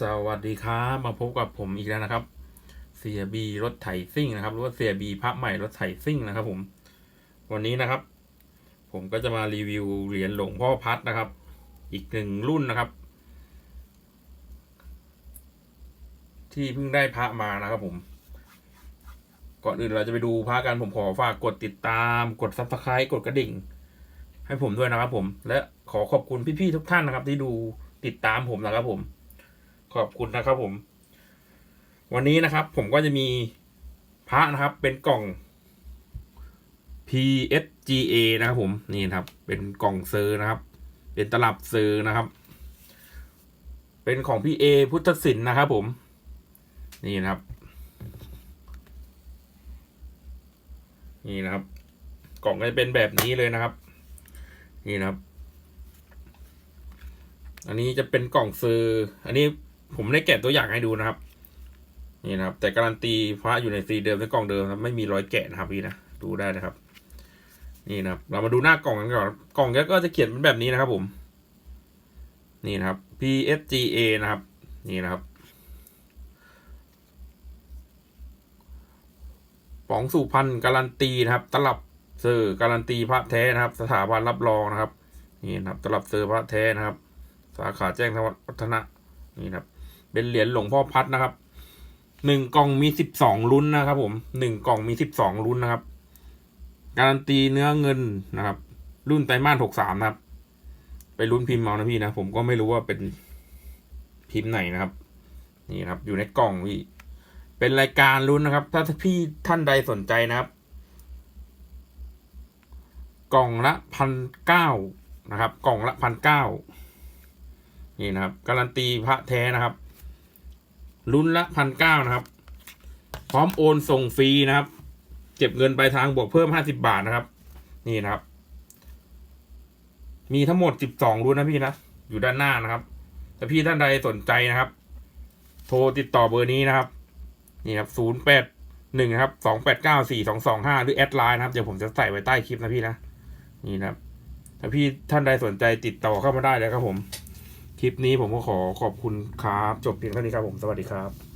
สวัสดีครับมาพบกับผมอีกแล้วนะครับเสียบีรถไถซิ่งนะครับหรือว่าเสียบีพระใหม่รถไถซิ่งนะครับ ผม วันนี้นะครับ ผมก็จะมารีวิวเหรียญหลวงพ่อพัดนะครับ อีกหนึ่งรุ่นนะครับ ที่เพิ่งได้พระมานะครับ ผม ก่อนอื่นเราจะไปดูพระกันผมขอฝากกดติดตามกดซับสไครต์กดกระดิ่ง ให้ผมด้วยนะครับ ผม และขอขอบคุณพี่ๆทุกท่านนะครับ ที่ดูติดตามผมนะครับผม ขอบคุณนะครับผม วันนี้นะครับ ผมก็จะมีพระนะครับเป็นกล่อง PSGA นะครับผมนี่นะครับ เป็นกล่องเซอร์นะครับ เป็นตลับเซอร์นะครับ เป็นของพี่เอพุทธศิลป์นะครับ ผม นี่นะครับ นี่นะครับ กล่องก็จะเป็นแบบนี้เลยนะครับ นี่นะครับ อันนี้จะเป็นกล่องซื้ออันนี้ ผมได้แกะตัวอย่างให้ดูนะครับ นี่นะครับ แต่การันตีพระอยู่ในซีเดิมในกล่องเดิมครับไม่มีรอยแกะนะครับพี่นะดูได้นะครับ นี่นะครับ เรามาดูหน้ากล่องกันก่อนกล่องก็จะเขียนเป็นแบบนี้นะครับ ผม นี่นะครับ PSGA นะครับ นี่นะครับป๋องสุพรรณการันตีนะครับ ตลับเซอร์การันตีพระแท้นะครับ สถาบันรับรองนะครับ นี่นะครับ ตลับเซอร์พระแท้นะครับ สาขาแจ้งวัฒนะนี่นะครับ เป็นเหรียญหลวงพ่อพัดนะครับหนึ่งกล่องมีสิบสองลุ้นนะครับ ผมหนึ่งกล่องมีสิบสองลุ้นนะครับ การันตีเนื้อเงินนะครับ รุ่นไตรมาสหกสามนะครับ ไปลุ้นพิมพ์เอานะพี่นะผมก็ไม่รู้ว่าเป็นพิมพ์ไหนนะครับ นี่ครับ อยู่ในกล่องพี่ เป็นรายการลุ้นนะครับ ถ้าพี่ท่านใดสนใจนะครับ กล่องละพันเก้านะครับ กล่องละพันเก้านี่นะครับ การันตีพระแท้นะครับ รุ่นละพันเก้านะครับ พร้อมโอนส่งฟรีนะครับ เก็บเงินปลายทางบวกเพิ่มห้าสิบาทนะครับ นี่นะครับ มีทั้งหมดสิบสองรุ่นนะพี่นะ อยู่ด้านหน้านะครับถ้าพี่ท่านใดสนใจนะครับ โทรติดต่อเบอร์นี้นะครับ นี่ครับศูนย์แปดหนึ่งครับสองแปดเก้าสี่สองสองห้าหรือแอดไลน์นะครับ เดี๋ยวผมจะใส่ไว้ใต้คลิปนะพี่นะ นี่นะครับถ้าพี่ท่านใดสนใจติดต่อเข้ามาได้เลยครับผม คลิปนี้ผมก็ขอขอบคุณครับ จบเพียงเท่านี้ครับผม สวัสดีครับ